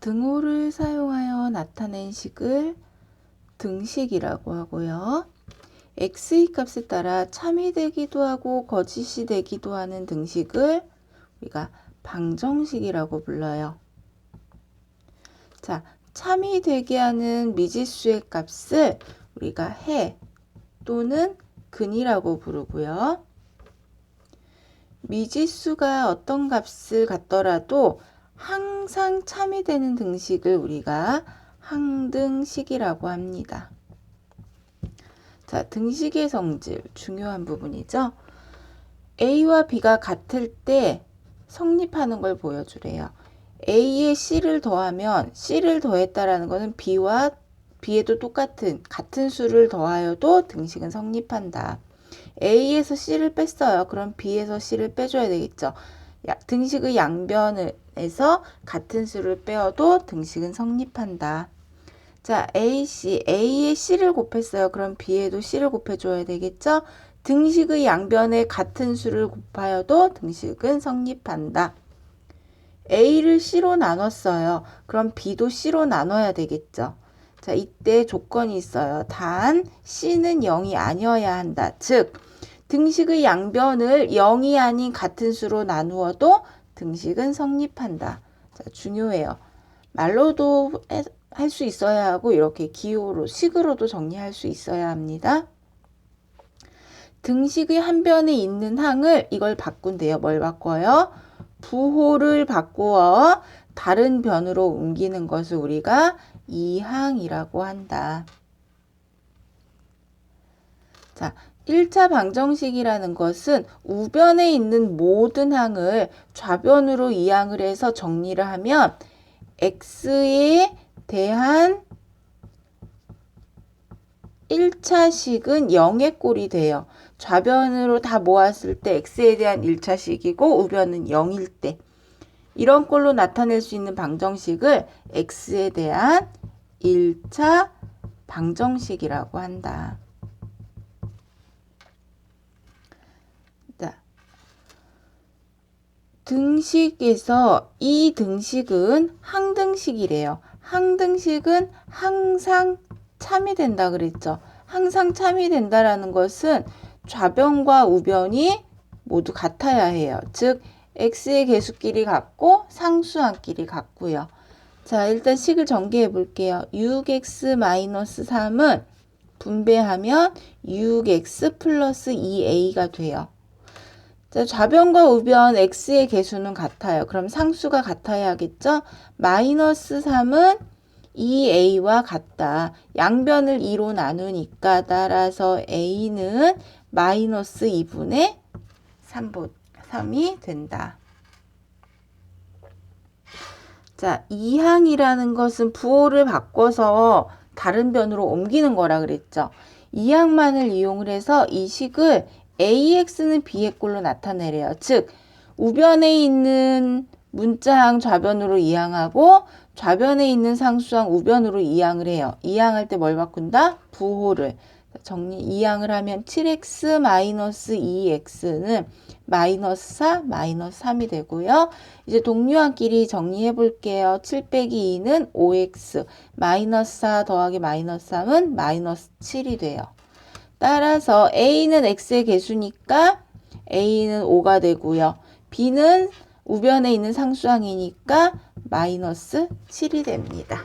등호를 사용하여 나타낸 식을 등식이라고 하고요. x의 값에 따라 참이 되기도 하고 거짓이 되기도 하는 등식을 우리가 방정식이라고 불러요. 자, 참이 되게 하는 미지수의 값을 우리가 해 또는 근이라고 부르고요. 미지수가 어떤 값을 갖더라도 항상 참이 되는 등식을 우리가 항등식이라고 합니다. 자, 등식의 성질 중요한 부분이죠. A와 B가 같을 때 성립하는 걸 보여주래요. A에 C를 더하면 C를 더했다라는 것은 B와 B에도 똑같은 같은 수를 더하여도 등식은 성립한다. A에서 C를 뺐어요. 그럼 B에서 C를 빼줘야 되겠죠. 야, 등식의 양변에서 같은 수를 빼어도 등식은 성립한다. 자, A, C. A에 C를 곱했어요. 그럼 B에도 C를 곱해줘야 되겠죠? 등식의 양변에 같은 수를 곱하여도 등식은 성립한다. A를 C로 나눴어요. 그럼 B도 C로 나눠야 되겠죠. 자, 이때 조건이 있어요. 단 C는 0이 아니어야 한다. 즉, 등식의 양변을 0이 아닌 같은 수로 나누어도 등식은 성립한다. 자, 중요해요. 말로도 할 수 있어야 하고 이렇게 기호로 식으로도 정리할 수 있어야 합니다. 등식의 한 변에 있는 항을 이걸 바꾼대요. 뭘 바꿔요? 부호를 바꾸어 다른 변으로 옮기는 것을 우리가 이항이라고 한다. 자, 1차 방정식이라는 것은 우변에 있는 모든 항을 좌변으로 이항을 해서 정리를 하면 x에 대한 1차식은 0의 꼴이 돼요. 좌변으로 다 모았을 때 x에 대한 1차식이고 우변은 0일 때 이런 꼴로 나타낼 수 있는 방정식을 x에 대한 1차 방정식이라고 한다. 등식에서 이 등식은 항등식이래요. 항등식은 항상 참이 된다 그랬죠. 항상 참이 된다라는 것은 좌변과 우변이 모두 같아야 해요. 즉 x의 개수끼리 같고 상수항끼리 같고요. 자, 일단 식을 전개해 볼게요. 6x-3은 분배하면 6x 플러스 2a가 돼요. 자, 좌변과 우변 x의 개수는 같아요. 그럼 상수가 같아야겠죠? 마이너스 3은 2a와 같다. 양변을 2로 나누니까 따라서 a는 마이너스 2분의 3분, 3이 된다. 자, 이항이라는 것은 부호를 바꿔서 다른 변으로 옮기는 거라 그랬죠. 이항만을 이용을 해서 이 식을 AX는 B의 꼴로 나타내래요. 즉, 우변에 있는 문자항 좌변으로 이항하고 좌변에 있는 상수항 우변으로 이항을 해요. 이항할 때 뭘 바꾼다? 부호를. 정리 이항을 하면 7x-2x는 마이너스 4, 마이너스 3이 되고요. 이제 동류항끼리 정리해 볼게요. 7 빼기 2는 5x, 마이너스 4 더하기 마이너스 3은 마이너스 7이 돼요. 따라서 a는 x의 개수니까 a는 5가 되고요. b는 우변에 있는 상수항이니까 마이너스 7이 됩니다.